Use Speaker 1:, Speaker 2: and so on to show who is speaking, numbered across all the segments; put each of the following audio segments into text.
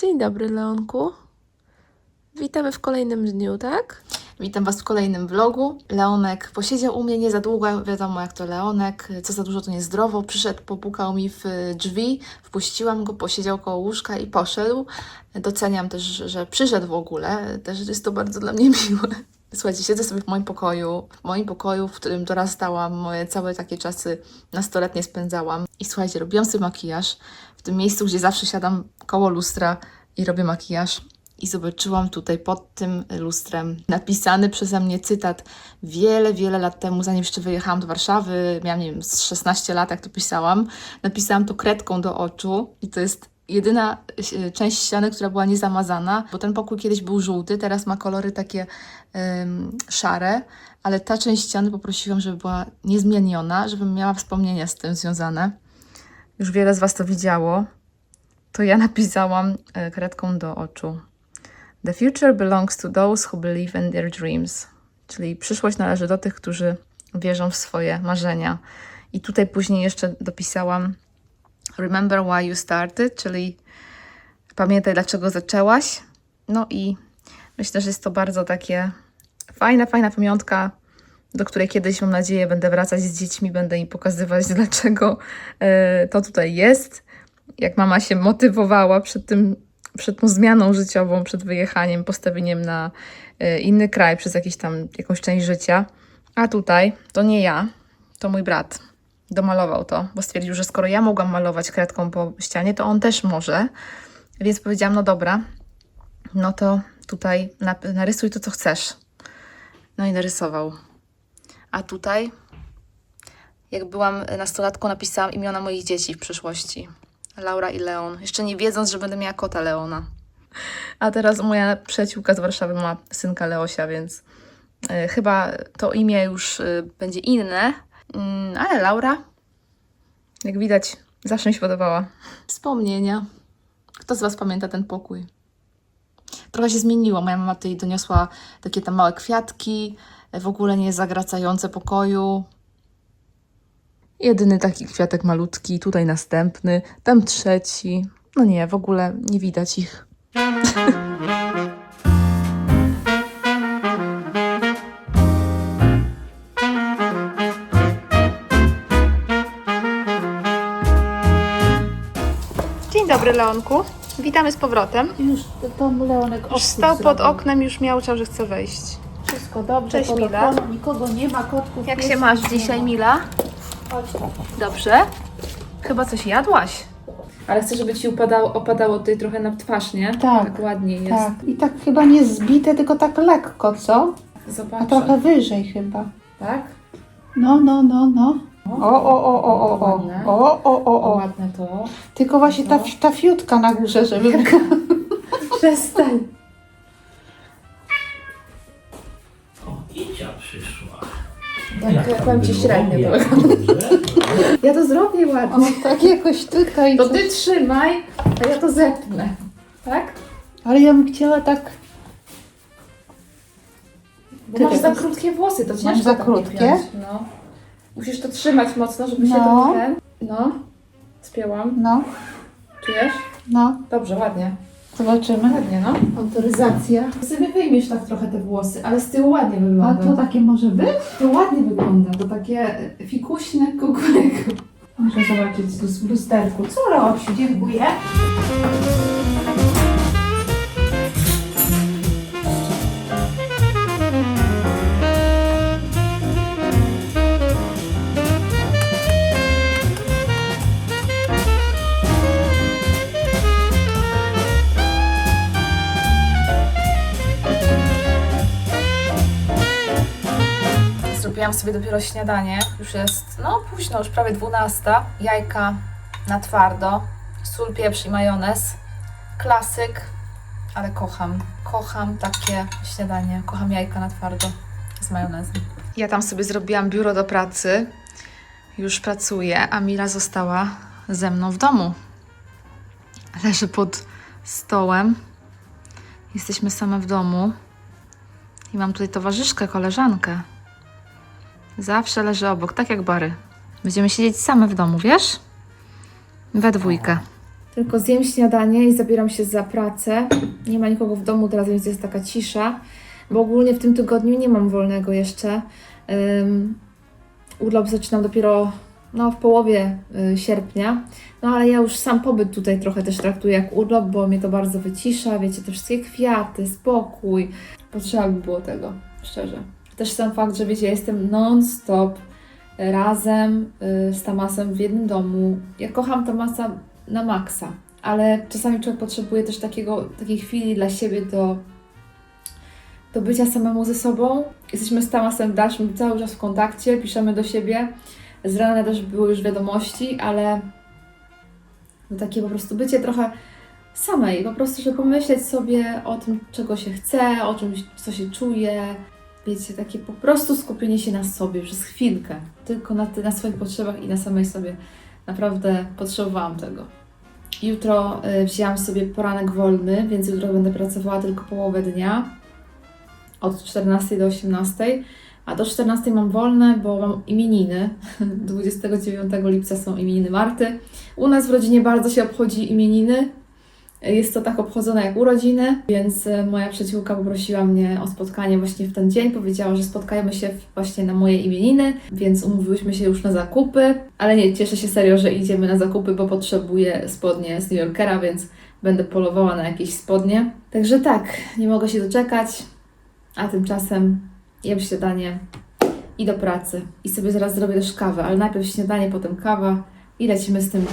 Speaker 1: Dzień dobry, Leonku. Witamy w kolejnym dniu, tak?
Speaker 2: Witam Was w kolejnym vlogu. Leonek posiedział u mnie nie za długo, wiadomo jak to Leonek, co za dużo to niezdrowo. Przyszedł, popukał mi w drzwi, wpuściłam go, posiedział koło łóżka i poszedł. Doceniam też, że przyszedł w ogóle, też jest to bardzo dla mnie miłe. Słuchajcie, siedzę sobie w moim pokoju, w moim pokoju, w którym dorastałam, moje całe takie czasy nastoletnie spędzałam. I słuchajcie, robiłam sobie makijaż w tym miejscu, gdzie zawsze siadam koło lustra i robię makijaż. I zobaczyłam tutaj pod tym lustrem napisany przeze mnie cytat wiele, wiele lat temu, zanim jeszcze wyjechałam do Warszawy, miałam, nie wiem, z 16 lat, jak to pisałam. Napisałam to kredką do oczu i to jest jedyna e, część ściany, która była niezamazana, bo ten pokój kiedyś był żółty, teraz ma kolory takie szare, ale ta część ściany poprosiłam, żeby była niezmieniona, żebym miała wspomnienia z tym związane. Już wiele z Was to widziało. To ja napisałam e, kredką do oczu. The future belongs to those who believe in their dreams. Czyli przyszłość należy do tych, którzy wierzą w swoje marzenia. I tutaj później jeszcze dopisałam Remember why you started, czyli pamiętaj dlaczego zaczęłaś. No i myślę, że jest to bardzo takie fajna, fajna pamiątka, do której kiedyś mam nadzieję będę wracać z dziećmi, będę im pokazywać, dlaczego e, to tutaj jest. Jak mama się motywowała przed tym, przed tą zmianą życiową, przed wyjechaniem, postawieniem na e, inny kraj przez jakiś tam, jakąś część życia. A tutaj to nie ja, to mój brat domalował to, bo stwierdził, że skoro ja mogłam malować kredką po ścianie, to on też może. Więc powiedziałam, no dobra, no to tutaj narysuj to, co chcesz. No i narysował. A tutaj, jak byłam nastolatką, napisałam imiona moich dzieci w przyszłości. Laura i Leon. Jeszcze nie wiedząc, że będę miała kota Leona. A teraz moja przyjaciółka z Warszawy ma synka Leosia, więc y, chyba to imię już y, będzie inne. Mm, ale Laura, jak widać, zawsze mi się podobała. Wspomnienia. Kto z Was pamięta ten pokój? Trochę się zmieniło. Moja mama tutaj doniosła takie tam małe kwiatki, w ogóle nie zagracające pokoju. Jedyny taki kwiatek malutki, tutaj następny, tam trzeci. No nie, w ogóle nie widać ich. Leonku. Witamy z powrotem.
Speaker 3: Już Tom Leonek
Speaker 2: Już stał pod
Speaker 3: zrobił.
Speaker 2: oknem, już miałczał, że chce wejść.
Speaker 3: Wszystko dobrze,
Speaker 2: Cześć, Mila.
Speaker 3: Nikogo nie ma, kotków
Speaker 2: Jak się masz dzisiaj. Mila?
Speaker 3: Chodź tam.
Speaker 2: Dobrze? Chyba coś jadłaś. Ale chcę, żeby ci upadało, opadało tutaj trochę na twarz, nie?
Speaker 3: Tak,
Speaker 2: ładnie jest.
Speaker 3: Tak, i tak chyba nie zbite, tylko tak lekko, co? A
Speaker 2: Zobaczę.
Speaker 3: trochę wyżej chyba.
Speaker 2: Tak?
Speaker 3: No, no, no, no. O, o, o, o, o, o,
Speaker 2: Ładne.
Speaker 3: o, o, o, o.
Speaker 2: ładne to.
Speaker 3: Tylko właśnie ta, ta fiutka na górze, żeby.
Speaker 2: Przestań.
Speaker 4: O, Icia przyszła.
Speaker 2: Jak, jak powiem ci średnio to
Speaker 4: Jak dobrze?
Speaker 2: Ja to zrobię
Speaker 3: O,
Speaker 2: ładnie.
Speaker 3: tak jakoś tutaj.
Speaker 2: To
Speaker 3: coś-
Speaker 2: ty trzymaj, a ja to zepnę. Tak?
Speaker 3: Ale ja bym chciała tak...
Speaker 2: Bo
Speaker 3: Ty
Speaker 2: masz za
Speaker 3: teraz-
Speaker 2: krótkie włosy, to ciężko
Speaker 3: Masz za
Speaker 2: tak
Speaker 3: krótkie?
Speaker 2: piąć, No. Musisz to trzymać mocno, żeby się
Speaker 3: No.
Speaker 2: to nie ten... No. Spięłam.
Speaker 3: No,
Speaker 2: Czujesz?
Speaker 3: no,
Speaker 2: Dobrze, ładnie.
Speaker 3: zobaczymy.
Speaker 2: Ładnie, no.
Speaker 3: Autoryzacja.
Speaker 2: Sobie wyjmiesz tak trochę te włosy, ale z tyłu ładnie
Speaker 3: A
Speaker 2: wygląda.
Speaker 3: to takie może być?
Speaker 2: To ładnie wygląda, to takie fikuśne kukuryku.
Speaker 3: Muszę zobaczyć w lusterku. Co Leosiu, dziękuję.
Speaker 2: Sobie dopiero śniadanie. Już jest, no późno, już prawie 12. Jajka na twardo, sól, pieprz i majonez. Klasyk, ale kocham. Kocham takie śniadanie. Kocham jajka na twardo z majonezem. Ja tam sobie zrobiłam biuro do pracy. Już pracuję, a Mila została ze mną w domu. Leży pod stołem. Jesteśmy same w domu. I mam tutaj towarzyszkę, koleżankę. Zawsze leży obok, tak jak Bary. Będziemy siedzieć same w domu, wiesz? We dwójkę. Tylko zjem śniadanie i zabieram się za pracę. Nie ma nikogo w domu teraz, więc jest taka cisza. Bo ogólnie w tym tygodniu nie mam wolnego jeszcze. Ym, urlop zaczynam dopiero no, w połowie y, sierpnia. No ale ja już sam pobyt tutaj trochę też traktuję jak urlop, bo mnie to bardzo wycisza. Wiecie, te wszystkie kwiaty, spokój. Potrzeba by było tego, szczerze. Też sam fakt, że wiecie, jestem non-stop razem y, z Tamasem w jednym domu. Ja kocham Tamasa na maksa, ale czasami człowiek potrzebuje też takiego, takiej chwili dla siebie do, do bycia samemu ze sobą. Jesteśmy z Tamasem w dalszym cały czas w kontakcie, piszemy do siebie. Z rana też były już wiadomości, ale no takie po prostu bycie trochę samej, po prostu, żeby pomyśleć sobie o tym, czego się chce, o czymś, co się czuje. Wiecie, takie po prostu skupienie się na sobie przez chwilkę, tylko na, na swoich potrzebach i na samej sobie. Naprawdę potrzebowałam tego. Jutro y, wzięłam sobie poranek wolny, więc jutro będę pracowała tylko połowę dnia od 14 do 18, a do 14 mam wolne, bo mam imieniny. 29 lipca są imieniny Marty. U nas w rodzinie bardzo się obchodzi imieniny. Jest to tak obchodzone jak urodziny, więc e, moja przyjaciółka poprosiła mnie o spotkanie właśnie w ten dzień. Powiedziała, że spotkajmy się właśnie na moje imieniny, więc umówiłyśmy się już na zakupy. Ale nie, cieszę się serio, że idziemy na zakupy, bo potrzebuję spodnie z New Yorkera, więc będę polowała na jakieś spodnie. Także tak, nie mogę się doczekać. A tymczasem jem śniadanie i do pracy. I sobie zaraz zrobię też kawę, ale najpierw śniadanie, potem kawa i lecimy z tym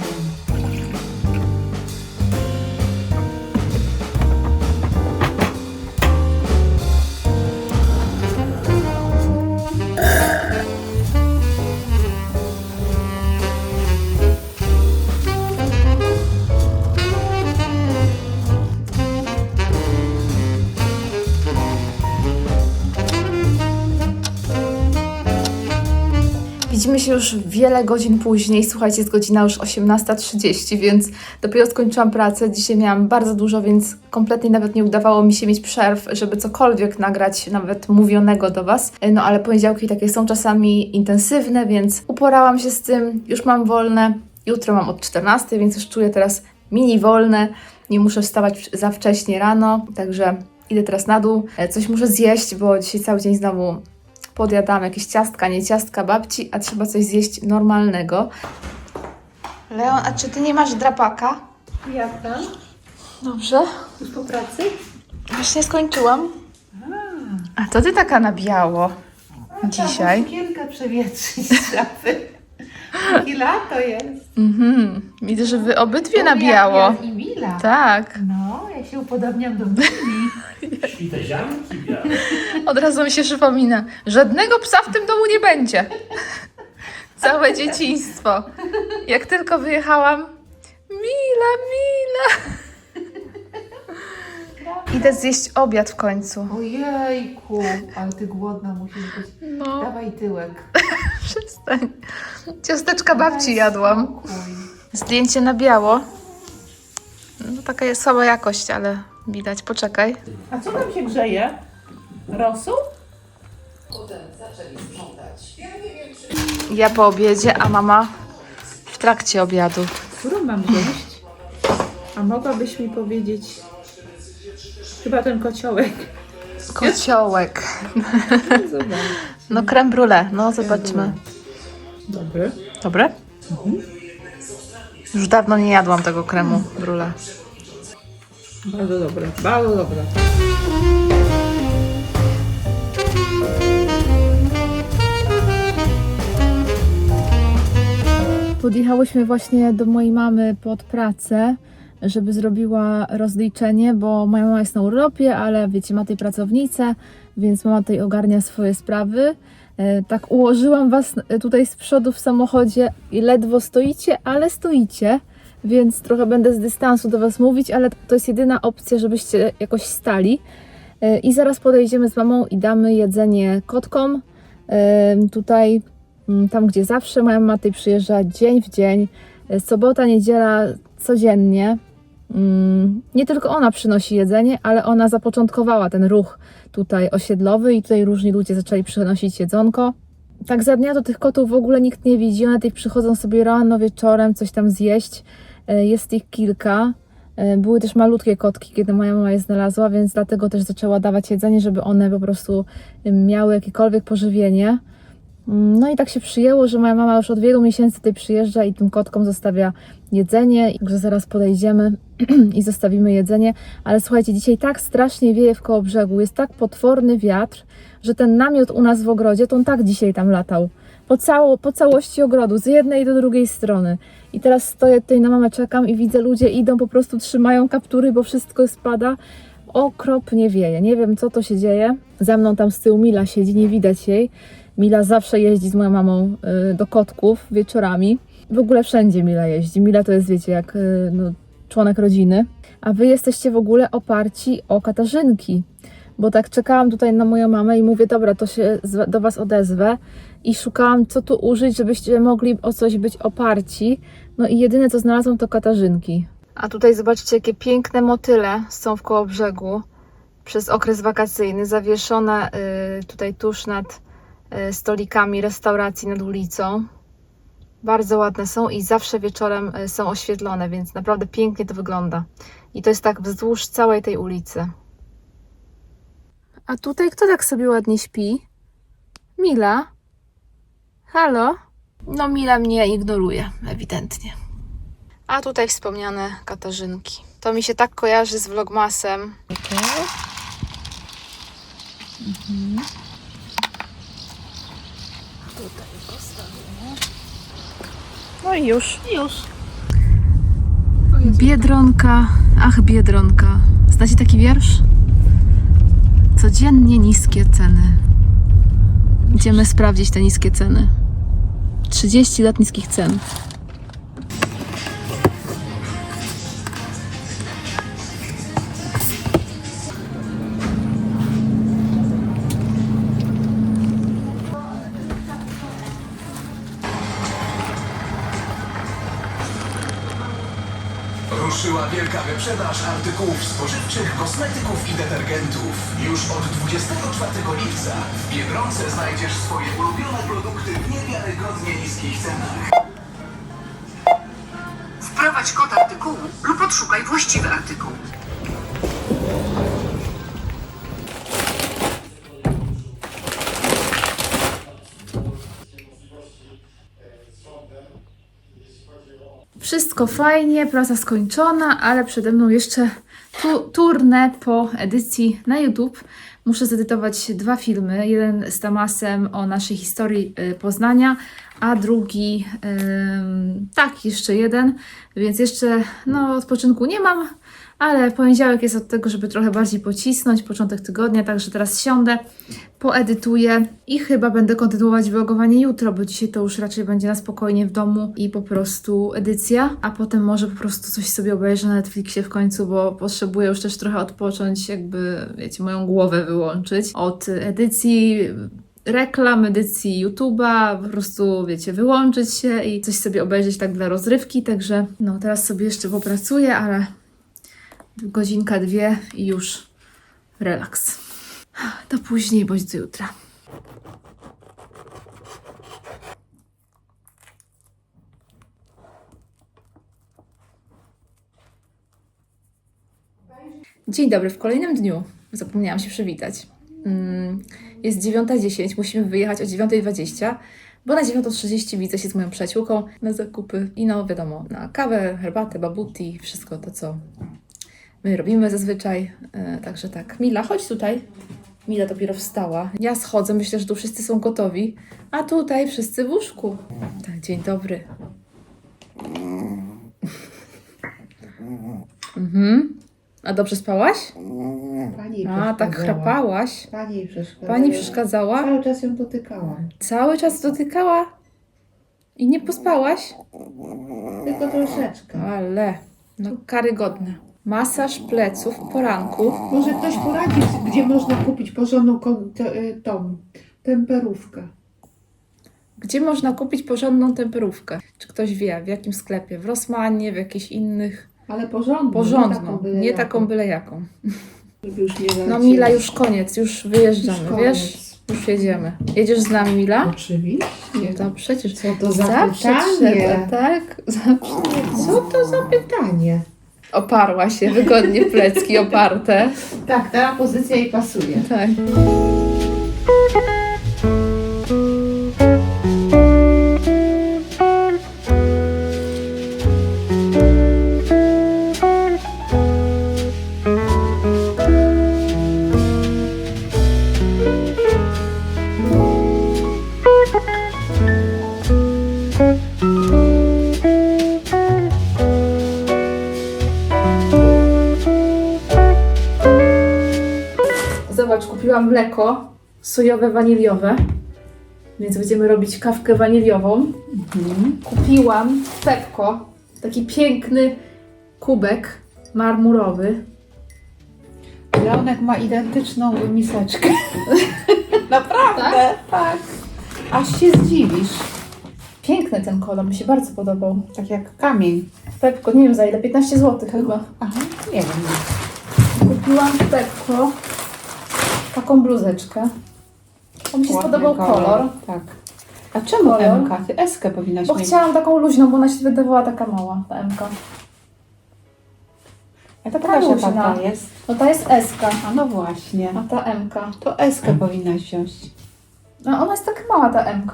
Speaker 2: już wiele godzin później. Słuchajcie, jest godzina już 18.30, więc dopiero skończyłam pracę. Dzisiaj miałam bardzo dużo, więc kompletnie nawet nie udawało mi się mieć przerw, żeby cokolwiek nagrać, nawet mówionego do Was. No ale poniedziałki takie są czasami intensywne, więc uporałam się z tym. Już mam wolne. Jutro mam od 14, więc już czuję teraz mini wolne. Nie muszę wstawać za wcześnie rano, także idę teraz na dół. E, Coś muszę zjeść, bo dzisiaj cały dzień znowu podjadam jakieś ciastka, nie ciastka babci, a trzeba coś zjeść normalnego. Leon, a czy ty nie masz drapaka?
Speaker 3: Jak tam?
Speaker 2: Dobrze.
Speaker 3: Już po pracy?
Speaker 2: Właśnie skończyłam. A to ty taka na biało dzisiaj.
Speaker 3: Sukienkę przewietrzyć z szafy. Jakie lato jest.
Speaker 2: Mhm. Widzę, że wy obydwie na biało.
Speaker 3: ja I Mila.
Speaker 2: Tak.
Speaker 3: No, ja się upodobniam do Mili.
Speaker 4: Świtezianki białe.
Speaker 2: Od razu mi się przypomina. Żadnego psa w tym domu nie będzie. Całe dzieciństwo. Jak tylko wyjechałam. Mila, Mila. Idę zjeść obiad w końcu.
Speaker 3: Ojejku, ale ty głodna musisz być.
Speaker 2: No,
Speaker 3: Dawaj tyłek.
Speaker 2: Przestań. Ciasteczka babci jadłam. Zdjęcie na biało. No taka jest słaba jakość, ale widać. Poczekaj.
Speaker 3: A co tam się grzeje? Rosół?
Speaker 2: Ja po obiedzie, a mama w trakcie obiadu.
Speaker 3: Którą mam wziąć? A mogłabyś mi powiedzieć... Chyba ten kociołek.
Speaker 2: Kociołek.
Speaker 3: Zobacz.
Speaker 2: No creme brulee. No zobaczmy.
Speaker 3: Dobry.
Speaker 2: Dobre? Już dawno nie jadłam tego kremu brulee.
Speaker 3: Bardzo dobre. Bardzo dobre.
Speaker 2: Podjechałyśmy właśnie do mojej mamy pod pracę, żeby zrobiła rozliczenie, bo moja mama jest na urlopie, ale wiecie, ma tej pracownicę, więc mama tutaj ogarnia swoje sprawy. E, Tak ułożyłam Was e, tutaj z przodu w samochodzie i ledwo stoicie, ale stoicie, więc trochę będę z dystansu do Was mówić, ale to jest jedyna opcja, żebyście jakoś stali. E, I zaraz podejdziemy z mamą i damy jedzenie kotkom. Tutaj Mm, tam gdzie zawsze moja mama tutaj przyjeżdża dzień w dzień, sobota, niedziela codziennie. Mm, Nie tylko ona przynosi jedzenie, ale ona zapoczątkowała ten ruch tutaj osiedlowy i tutaj różni ludzie zaczęli przynosić jedzonko. Tak za dnia to tych kotów w ogóle nikt nie widzi, one tutaj przychodzą sobie rano, wieczorem coś tam zjeść. E, Jest ich kilka. E, Były też malutkie kotki, kiedy moja mama je znalazła, więc dlatego też zaczęła dawać jedzenie, żeby one po prostu miały jakiekolwiek pożywienie. No i tak się przyjęło, że moja mama już od wielu miesięcy tutaj przyjeżdża i tym kotkom zostawia jedzenie, że zaraz podejdziemy i zostawimy jedzenie. Ale słuchajcie, dzisiaj tak strasznie wieje w koło brzegu, jest tak potworny wiatr, że ten namiot u nas w ogrodzie, to on tak dzisiaj tam latał. Po, cało, po całości ogrodu, z jednej do drugiej strony. I teraz stoję tutaj na mamę, czekam i widzę, ludzie idą, po prostu trzymają kaptury, bo wszystko spada. Okropnie wieje. Nie wiem, co to się dzieje. Za mną tam z tyłu Mila siedzi, nie widać jej. Mila zawsze jeździ z moją mamą y, do kotków wieczorami. W ogóle wszędzie Mila jeździ. Mila to jest, wiecie, jak y, no, członek rodziny. A wy jesteście w ogóle oparci o Katarzynki. Bo tak czekałam tutaj na moją mamę i mówię, dobra, to się do was odezwę. I szukałam, co tu użyć, żebyście mogli o coś być oparci. No i jedyne, co znalazłam, to Katarzynki. A tutaj zobaczcie, jakie piękne motyle są w koło brzegu przez okres wakacyjny, zawieszone y, tutaj tuż nad stolikami restauracji nad ulicą. Bardzo ładne są i zawsze wieczorem y, są oświetlone, więc naprawdę pięknie to wygląda. I to jest tak wzdłuż całej tej ulicy. A tutaj kto tak sobie ładnie śpi? Mila? Halo? No, Mila mnie ignoruje, ewidentnie. A tutaj wspomniane Katarzynki. To mi się tak kojarzy z Vlogmasem. No i już. Już. Biedronka, ach Biedronka. Znacie taki wiersz? Codziennie niskie ceny. Idziemy sprawdzić te niskie ceny. 30 lat niskich cen.
Speaker 5: Wielka wyprzedaż artykułów spożywczych, kosmetyków i detergentów. Już od 24 lipca w Biedronce znajdziesz swoje ulubione produkty w niewiarygodnie niskich cenach.
Speaker 6: Wprowadź kod artykułu lub odszukaj właściwy artykuł.
Speaker 2: Wszystko fajnie, praca skończona, ale przede mną jeszcze tu, po edycji na YouTube. Muszę zedytować dwa filmy. Jeden z Tamasem o naszej historii y, Poznania, a drugi, tak, jeszcze jeden. Więc jeszcze no, odpoczynku nie mam, ale poniedziałek jest od tego, żeby trochę bardziej pocisnąć, początek tygodnia, także teraz siądę, poedytuję i chyba będę kontynuować vlogowanie jutro, bo dzisiaj to już raczej będzie na spokojnie w domu i po prostu edycja, a potem może po prostu coś sobie obejrzę na Netflixie w końcu, bo potrzebuję już też trochę odpocząć, jakby, wiecie, moją głowę wyłączyć od edycji reklam, edycji YouTube'a, po prostu, wiecie, wyłączyć się i coś sobie obejrzeć tak dla rozrywki, także no teraz sobie jeszcze popracuję, ale godzinka, dwie i już relaks. To później bądź do jutra. Dzień dobry, w kolejnym dniu. Zapomniałam się przywitać. Mm, Jest 9.10, musimy wyjechać o 9.20, bo na 9.30 widzę się z moją przyjaciółką na zakupy i no wiadomo, na kawę, herbatę, babuti, wszystko to, co my robimy zazwyczaj. E, Także tak, Mila, chodź tutaj. Mila dopiero wstała. Ja schodzę, myślę, że tu wszyscy są gotowi, a tutaj wszyscy w łóżku. Tak, dzień dobry. Mhm. A dobrze spałaś?
Speaker 3: Pani
Speaker 2: A, tak chrapałaś.
Speaker 3: Pani przeszkadzała.
Speaker 2: Pani przeszkadzała?
Speaker 3: Cały czas ją dotykałam.
Speaker 2: Cały czas dotykała? I nie pospałaś?
Speaker 3: Tylko troszeczkę.
Speaker 2: Ale, no karygodne. Masaż pleców w poranku.
Speaker 3: Może ktoś poradzi, gdzie można kupić porządną kon- te, y, tą temperówkę.
Speaker 2: Gdzie można kupić porządną temperówkę? Czy ktoś wie, w jakim sklepie? W Rossmanie, w jakichś innych?
Speaker 3: Ale porządną.
Speaker 2: Porządną,
Speaker 3: byle
Speaker 2: nie
Speaker 3: jaką.
Speaker 2: taką byle jaką.
Speaker 3: Już nie
Speaker 2: No. Mila, już koniec, już wyjeżdżamy,
Speaker 3: Już
Speaker 2: wiesz? Już jedziemy. Jedziesz z nami, Mila?
Speaker 3: Oczywiście.
Speaker 2: To przecież.
Speaker 3: Co to za
Speaker 2: Zawsze
Speaker 3: pytanie?
Speaker 2: trzeba, tak? Zawsze.
Speaker 3: Co to za pytanie?
Speaker 2: Oparła się, wygodnie plecki oparte.
Speaker 3: Tak, ta pozycja jej pasuje.
Speaker 2: Tak. Sojowe, waniliowe. Więc będziemy robić kawkę waniliową. Kupiłam w Pepko taki piękny kubek marmurowy.
Speaker 3: Leonek ma identyczną miseczkę. Naprawdę? Tak? Aż się zdziwisz.
Speaker 2: Piękny ten kolor, mi się bardzo podobał.
Speaker 3: Tak jak kamień.
Speaker 2: Pepko, nie wiem za ile, 15 zł chyba.
Speaker 3: Aha, nie wiem.
Speaker 2: Kupiłam w Pepko taką bluzeczkę. On mi się
Speaker 3: Ładny
Speaker 2: spodobał kolor.
Speaker 3: Tak. A czemu
Speaker 2: Kolor?
Speaker 3: MK? Ty Eskę powinnaś
Speaker 2: Bo
Speaker 3: mieć.
Speaker 2: chciałam taką luźną, bo ona się wydawała taka mała, ta MK.
Speaker 3: A ta
Speaker 2: taka luźna.
Speaker 3: taka jest.
Speaker 2: No ta jest SK,
Speaker 3: A no właśnie.
Speaker 2: a ta MK.
Speaker 3: To Eskę powinnaś wziąć.
Speaker 2: No ona jest taka mała ta MK.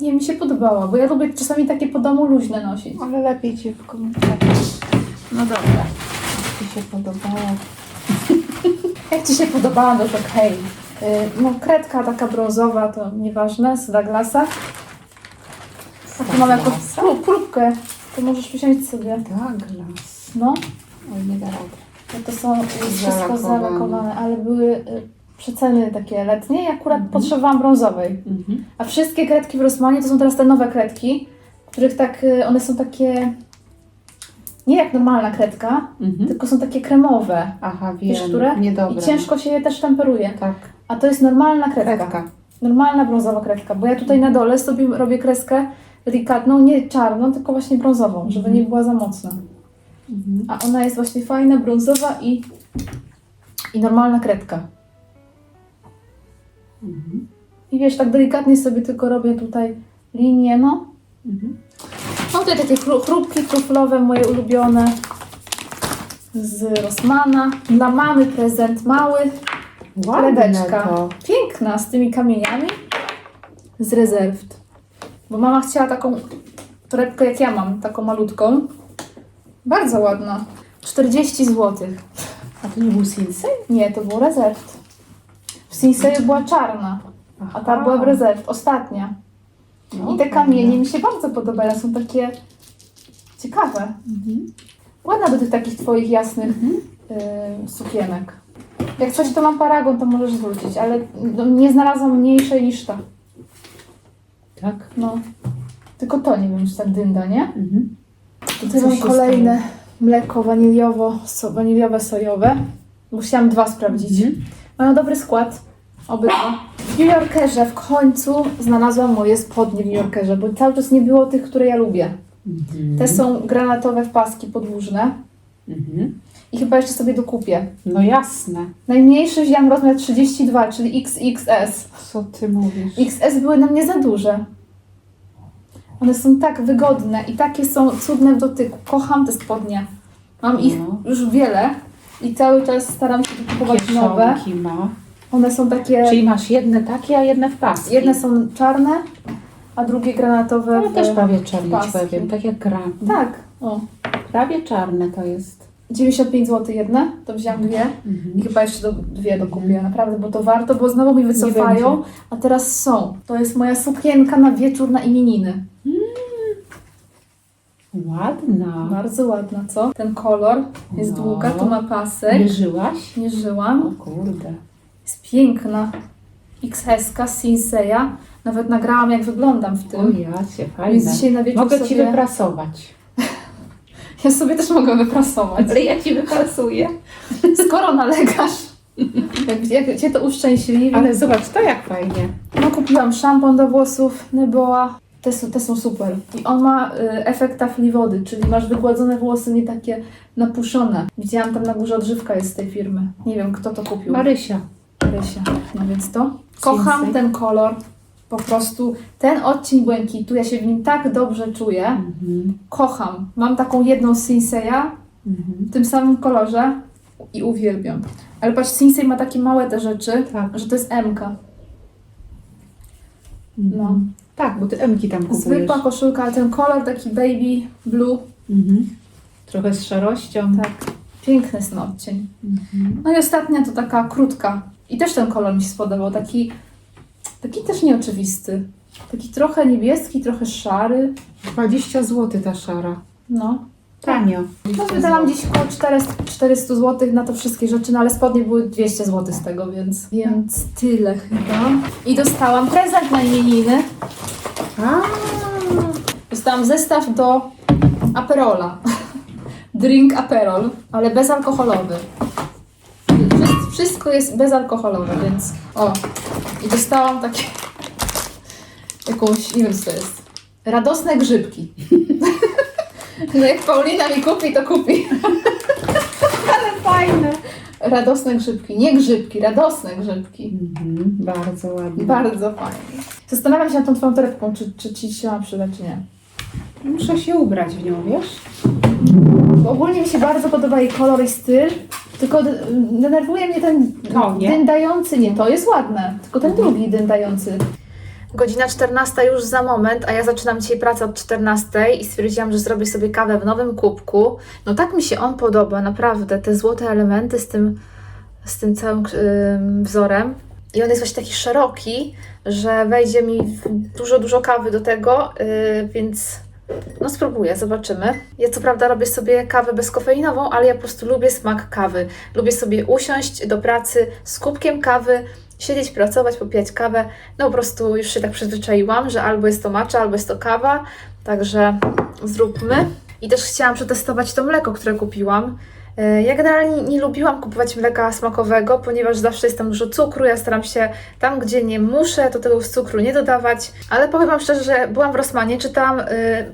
Speaker 2: Nie, mi się podobała, bo ja lubię czasami takie po domu luźne nosić.
Speaker 3: Ale lepiej Ci w komentarzach.
Speaker 2: No dobra.
Speaker 3: Ci się podobało.
Speaker 2: Jak Ci się podobała, no to okej. Y, No kredka taka brązowa, to nieważne, z Douglasa. A tu mam jakąś
Speaker 3: Douglasa?
Speaker 2: próbkę, to możesz wziąć sobie.
Speaker 3: Douglas.
Speaker 2: No,
Speaker 3: Oj, nie da rady.
Speaker 2: bo to są y, wszystko
Speaker 3: Zalakowane.
Speaker 2: zalakowane, ale były y, przeceny takie letnie i akurat potrzebowałam brązowej.
Speaker 3: Mhm.
Speaker 2: A wszystkie kredki w Rossmanie to są teraz te nowe kredki, których tak, y, one są takie, nie jak normalna kredka,
Speaker 3: Mhm.
Speaker 2: tylko są takie kremowe.
Speaker 3: Aha, wiem.
Speaker 2: Wiesz, które?
Speaker 3: Niedobre.
Speaker 2: I ciężko się je też temperuje.
Speaker 3: Tak.
Speaker 2: A to jest normalna kredka.
Speaker 3: Kredka.
Speaker 2: Normalna brązowa kredka, bo ja tutaj na dole sobie robię kreskę delikatną, nie czarną, tylko właśnie brązową, żeby nie była za mocna.
Speaker 3: Mhm.
Speaker 2: A ona jest właśnie fajna, brązowa i, i normalna kredka.
Speaker 3: Mhm.
Speaker 2: I wiesz, tak delikatnie sobie tylko robię tutaj linię, no.
Speaker 3: Mhm.
Speaker 2: Mam tutaj takie chru- chrupki truflowe, moje ulubione z Rossmana. Dla mamy prezent mały,
Speaker 3: Ładne
Speaker 2: Kredeczka.
Speaker 3: to.
Speaker 2: piękna, z tymi kamieniami z rezerwt. Bo mama chciała taką torebkę jak ja mam, taką malutką. Bardzo ładna. 40 zł.
Speaker 3: A to nie był Sinsei?
Speaker 2: Nie, to był rezerwt. W Sinseju była czarna, a ta była w rezerwt, ostatnia.
Speaker 3: No,
Speaker 2: I te kamienie mi się bardzo podobają, są takie ciekawe.
Speaker 3: Mhm.
Speaker 2: Ładna do tych takich twoich jasnych y, sukienek. Jak coś to mam paragon, to możesz zwrócić, ale no, nie znalazłam mniejszej niż ta.
Speaker 3: Tak.
Speaker 2: No. Tylko to nie wiem, czy tak dynda, nie?
Speaker 3: Mhm.
Speaker 2: Tutaj
Speaker 3: Co
Speaker 2: mam
Speaker 3: się
Speaker 2: kolejne mleko waniliowo, so, waniliowe, sojowe. Musiałam dwa sprawdzić.
Speaker 3: Mhm.
Speaker 2: Mają dobry skład. Obydwa. W New Yorkerze w końcu znalazłam moje spodnie w New Yorkerze, bo cały czas nie było tych, które ja lubię.
Speaker 3: Mhm.
Speaker 2: Te są granatowe w paski podłużne
Speaker 3: Mhm.
Speaker 2: I chyba jeszcze sobie dokupię.
Speaker 3: No jasne.
Speaker 2: Najmniejszy wziąłam rozmiar 32, czyli XXS.
Speaker 3: Co ty mówisz?
Speaker 2: XS były na mnie za duże. One są tak wygodne i takie są cudne w dotyku. Kocham te spodnie. Mam ich
Speaker 3: No.
Speaker 2: już wiele i cały czas staram się kupować nowe.
Speaker 3: Kieszonki ma.
Speaker 2: One są takie,
Speaker 3: Czyli masz jedne takie, a jedne w paski.
Speaker 2: jedne są czarne, a drugie granatowe.
Speaker 3: No
Speaker 2: w-
Speaker 3: też prawie czarne ci
Speaker 2: paski.
Speaker 3: powiem, tak jak gra.
Speaker 2: Tak, o.
Speaker 3: Prawie czarne to jest.
Speaker 2: 95 zł jedne, to wziąłam dwie
Speaker 3: Mhm.
Speaker 2: i chyba jeszcze do, dwie dokupię, naprawdę, bo to warto, bo znowu mi wycofają, a teraz są. To jest moja sukienka na wieczór na imieniny.
Speaker 3: Ładna.
Speaker 2: Bardzo ładna, co? Ten kolor jest
Speaker 3: No.
Speaker 2: długa, tu ma pasek.
Speaker 3: Mierzyłaś? O
Speaker 2: Mierzyłam.
Speaker 3: kurde.
Speaker 2: Jest piękna. XS-ka Sinseya. Nawet nagrałam, jak wyglądam w
Speaker 3: O
Speaker 2: tym.
Speaker 3: jacie, fajne.
Speaker 2: Więc dzisiaj na wieczór
Speaker 3: Mogę
Speaker 2: sobie...
Speaker 3: ci wyprasować.
Speaker 2: Ja sobie też mogę wyprasować.
Speaker 3: Ale ja ci wyprasuję.
Speaker 2: Skoro nalegasz. Jak, jak cię to uszczęśliwi.
Speaker 3: Ale zobacz, to jak fajnie.
Speaker 2: No kupiłam szampon do włosów Neboa. Te, są- te są super. I on ma y, efekt tafli wody, czyli masz wygładzone włosy, nie takie napuszone. Widziałam tam na górze odżywka jest z tej firmy. Nie wiem, kto to kupił.
Speaker 3: Marysia.
Speaker 2: Rysia. No więc to. Kocham ten kolor. Po prostu ten odcień błękitu, ja się w nim tak dobrze czuję.
Speaker 3: Mhm.
Speaker 2: Kocham. Mam taką jedną Sinseya w tym samym kolorze i uwielbiam. Ale patrz, Sinsei ma takie małe te rzeczy,
Speaker 3: Tak.
Speaker 2: że to jest MK. No.
Speaker 3: Tak, bo ty Emki tam kupujesz.
Speaker 2: Zwykła koszulka, ale ten kolor taki baby blue,
Speaker 3: Mhm. Trochę z szarością.
Speaker 2: tak. Piękny jest ten odcień.
Speaker 3: Mhm.
Speaker 2: No i ostatnia to taka krótka. I też ten kolor mi się spodobał. Taki, taki też nieoczywisty. Taki trochę niebieski, trochę szary.
Speaker 3: 20 zł ta szara.
Speaker 2: No.
Speaker 3: Tanio.
Speaker 2: No wydałam gdzieś około 400, 400 zł na to wszystkie rzeczy, no ale spodnie były 200 zł z tego, więc, więc tyle chyba. I dostałam prezent na imieniny.
Speaker 3: A,
Speaker 2: Dostałam zestaw do Aperola. Drink Aperol, ale bezalkoholowy. Wszystko jest bezalkoholowe, więc o. I dostałam takie jakąś, nie wiem co to jest. Radosne grzybki. No jak Paulina mi kupi, to kupi. Ale fajne. Radosne grzybki. Nie grzybki, radosne grzybki.
Speaker 3: mhm. Bardzo ładnie.
Speaker 2: Bardzo fajnie. Zastanawiam się nad tą twoją torebką, czy, czy ci się ma przydać, czy nie.
Speaker 3: Muszę się ubrać w nią, wiesz?
Speaker 2: Bo ogólnie mi się bardzo podoba jej kolor i styl, tylko d- denerwuje mnie ten
Speaker 3: To, nie?
Speaker 2: dyndający, nie, to jest ładne, tylko ten drugi dyndający. Godzina 14 już za moment, a ja zaczynam dzisiaj pracę od 14 i stwierdziłam, że zrobię sobie kawę w nowym kubku. No tak mi się on podoba, naprawdę, te złote elementy z tym, z tym całym ym, wzorem. I on jest właśnie taki szeroki, że wejdzie mi w- dużo, dużo kawy do tego, yy, więc no spróbuję, zobaczymy. Ja co prawda robię sobie kawę bezkofeinową, ale ja po prostu lubię smak kawy. Lubię sobie usiąść do pracy z kubkiem kawy, siedzieć, pracować, popijać kawę. No po prostu już się tak przyzwyczaiłam, że albo jest to matcha, albo jest to kawa. Także zróbmy. I też chciałam przetestować to mleko, które kupiłam. E, Ja generalnie nie lubiłam kupować mleka smakowego, ponieważ zawsze jest tam dużo cukru. Ja staram się tam, gdzie nie muszę, to tego cukru nie dodawać. Ale powiem Wam szczerze, że byłam w Rossmanie, czytałam y,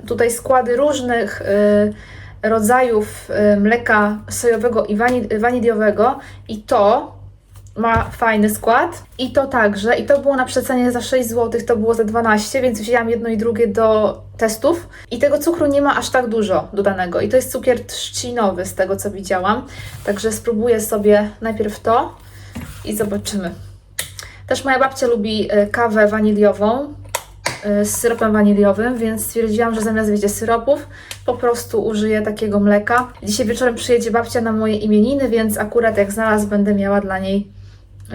Speaker 2: tutaj składy różnych y, rodzajów mleka sojowego i wani- waniliowego i to ma fajny skład i to także, i to było na przecenie za 6 zł, to było za 12, więc wzięłam jedno i drugie do testów i tego cukru nie ma aż tak dużo dodanego i to jest cukier trzcinowy z tego co widziałam, także spróbuję sobie najpierw to i zobaczymy. Też moja babcia lubi e, kawę waniliową e, z syropem waniliowym, więc stwierdziłam, że zamiast wiecie syropów, po prostu użyję takiego mleka. Dzisiaj wieczorem przyjedzie babcia na moje imieniny, więc akurat jak znalazł, będę miała dla niej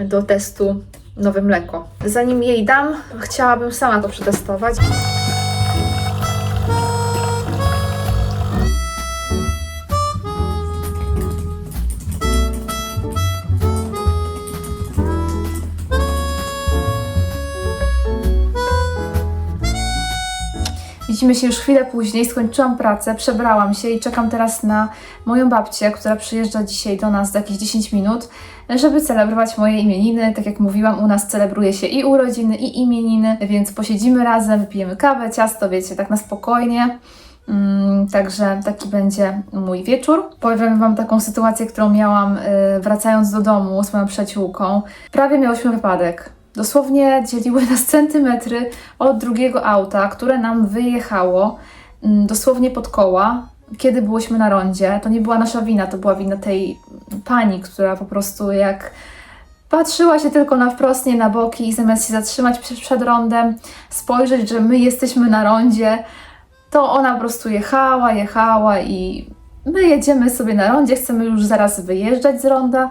Speaker 2: do testu nowe mleko. Zanim jej dam, chciałabym sama to przetestować. Widzimy się już chwilę później, skończyłam pracę, przebrałam się i czekam teraz na moją babcię, która przyjeżdża dzisiaj do nas za jakieś 10 minut, żeby celebrować moje imieniny. Tak jak mówiłam, u nas celebruje się i urodziny, i imieniny, więc posiedzimy razem, wypijemy kawę, ciasto, wiecie, tak na spokojnie. Mm, także taki będzie mój wieczór. Powiem Wam taką sytuację, którą miałam y, wracając do domu z moją przyjaciółką. Prawie miałyśmy wypadek. Dosłownie dzieliły nas centymetry od drugiego auta, które nam wyjechało mm, dosłownie pod koła, kiedy byłyśmy na rondzie. To nie była nasza wina, to była wina tej pani, która po prostu jak patrzyła się tylko na wprost, nie na boki i zamiast się zatrzymać przed, rondem, spojrzeć, że my jesteśmy na rondzie, to ona po prostu jechała, jechała i my jedziemy sobie na rondzie, chcemy już zaraz wyjeżdżać z ronda,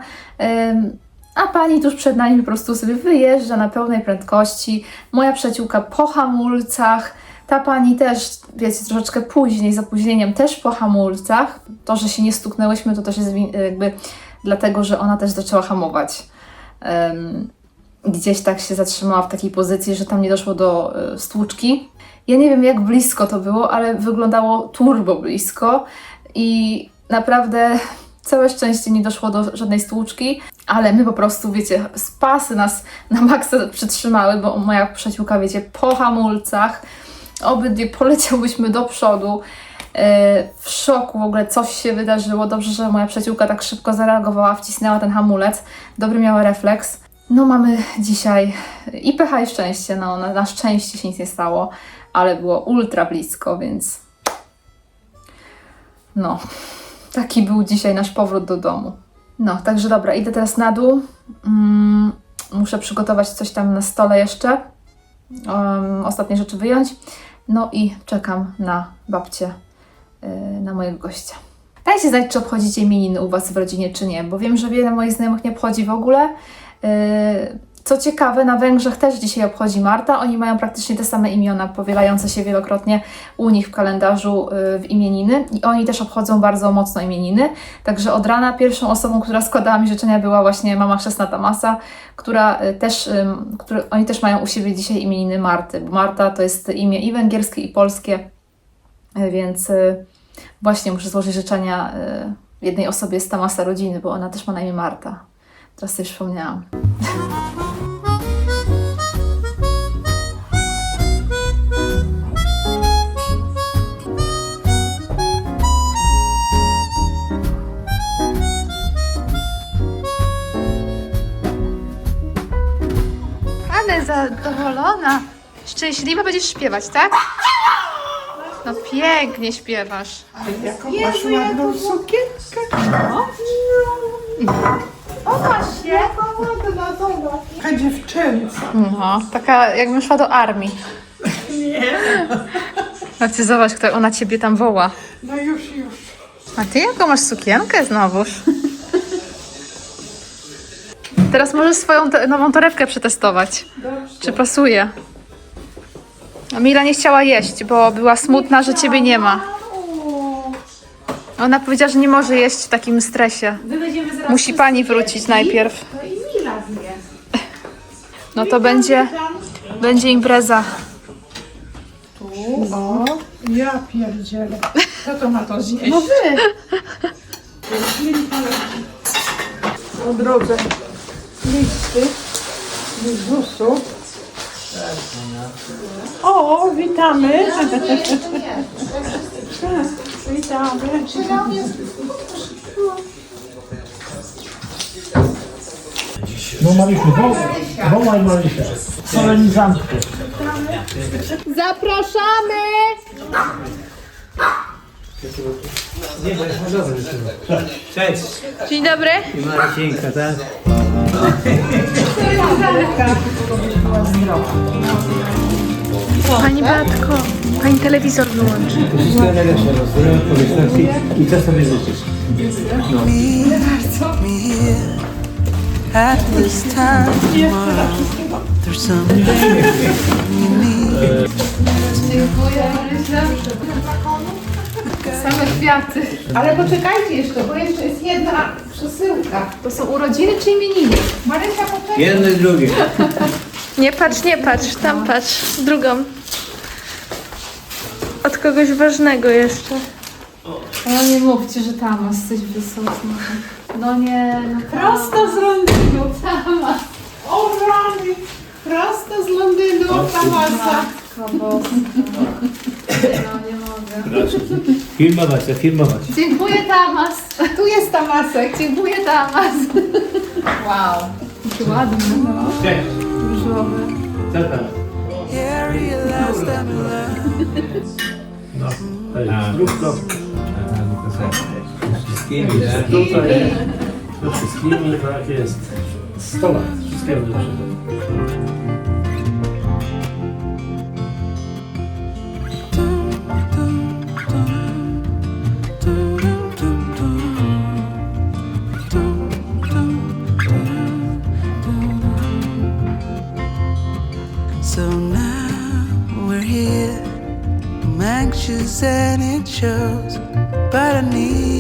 Speaker 2: a pani tuż przed nami po prostu sobie wyjeżdża na pełnej prędkości. Moja przyjaciółka po hamulcach, ta pani też, wiecie, troszeczkę później, z opóźnieniem też po hamulcach. To, że się nie stuknęłyśmy, to też jest jakby dlatego, że ona też zaczęła hamować. Em, gdzieś tak się zatrzymała w takiej pozycji, że tam nie doszło do e, stłuczki. Ja nie wiem, jak blisko to było, ale wyglądało turbo blisko i naprawdę całe szczęście nie doszło do żadnej stłuczki, ale my po prostu, wiecie, spasy nas na maksa przytrzymały, bo moja przyjaciółka, wiecie, po hamulcach obydwie poleciałyśmy do przodu. E, W szoku w ogóle coś się wydarzyło. Dobrze, że moja przyjaciółka tak szybko zareagowała, wcisnęła ten hamulec. Dobry miała refleks. No mamy dzisiaj i pecha i szczęście, no na, na szczęście się nic nie stało, ale było ultra blisko, więc no, taki był dzisiaj nasz powrót do domu. No, także dobra, idę teraz na dół. Mm, muszę przygotować coś tam na stole jeszcze. Um, ostatnie rzeczy wyjąć. No i czekam na babcię, yy, na mojego gościa. Dajcie znać, czy obchodzicie imieniny u Was w rodzinie, czy nie, bo wiem, że wiele moich znajomych nie obchodzi w ogóle. Yy, Co ciekawe, na Węgrzech też dzisiaj obchodzi Marta. Oni mają praktycznie te same imiona, powielające się wielokrotnie u nich w kalendarzu yy, w imieniny. I oni też obchodzą bardzo mocno imieniny. Także od rana pierwszą osobą, która składała mi życzenia, była właśnie mama chrzestna Tamasa, która y, też, który, oni też mają u siebie dzisiaj imieniny Marty. Bo Marta to jest imię i węgierskie, i polskie, y, więc y, właśnie muszę złożyć życzenia y, jednej osobie z Tamasa rodziny, bo ona też ma na imię Marta. Teraz sobie przypomniałam.
Speaker 7: Ale zadowolona. Szczęśliwa będziesz śpiewać, tak? No pięknie śpiewasz.
Speaker 3: Masz ładną sukienkę. Taka dziewczęca.
Speaker 7: No, taka jakbym szła do armii. Nie. Zobacz, kto ona ciebie tam woła.
Speaker 3: No już, już.
Speaker 7: A ty jaką masz sukienkę znowuż? Teraz możesz swoją te- nową torebkę przetestować. Czy pasuje? A Mila nie chciała jeść, bo była smutna, że ciebie nie ma. Ona powiedziała, że nie może jeść w takim stresie. Musi pani wrócić najpierw. No to będzie, będzie impreza.
Speaker 3: Ja pierdzielę. Kto to ma to zjeść? No wy. Po drodze listy z ZUS-u. O, witamy. Witamy.
Speaker 4: No Marysiu, wo- wołaj Marysia. Solenizantkę.
Speaker 1: Dzień dobry.
Speaker 8: Marcinka, tak?
Speaker 1: Pani Beatko, pani telewizor wyłączy.
Speaker 8: Wszystkiego najlepszego, zdrowia, pomyślności i co sobie życzysz?
Speaker 9: at this time tomorrow. There's something you need.
Speaker 7: Same kwiaty.
Speaker 3: Ale poczekajcie jeszcze, bo jeszcze jest jedna przesyłka.
Speaker 7: To są urodziny czy imieniny?
Speaker 3: Marysia, poczekaj.
Speaker 8: Jedno i drugie.
Speaker 1: Nie patrz, nie patrz, tam patrz. Drugą. Od kogoś ważnego jeszcze.
Speaker 7: No nie mówcie, że Tamas coś wysłał. No nie, no
Speaker 3: Prosto z Londynu. O rany. Prosto z Londynu, Tamasa.
Speaker 7: No nie mogę.
Speaker 8: Filmować, to filmować.
Speaker 7: Dziękuję Tamas.
Speaker 3: Tu jest Tamasek.
Speaker 7: Dziękuję Tamas. Wow. Jakie ładne.
Speaker 8: Cześć.
Speaker 7: Różowe.
Speaker 8: Co tam? Wszystkimi?
Speaker 4: Tutaj ze wszystkimi, tak jest. 100 lat. Wszystkiego najlepszego.
Speaker 9: And it shows, but I need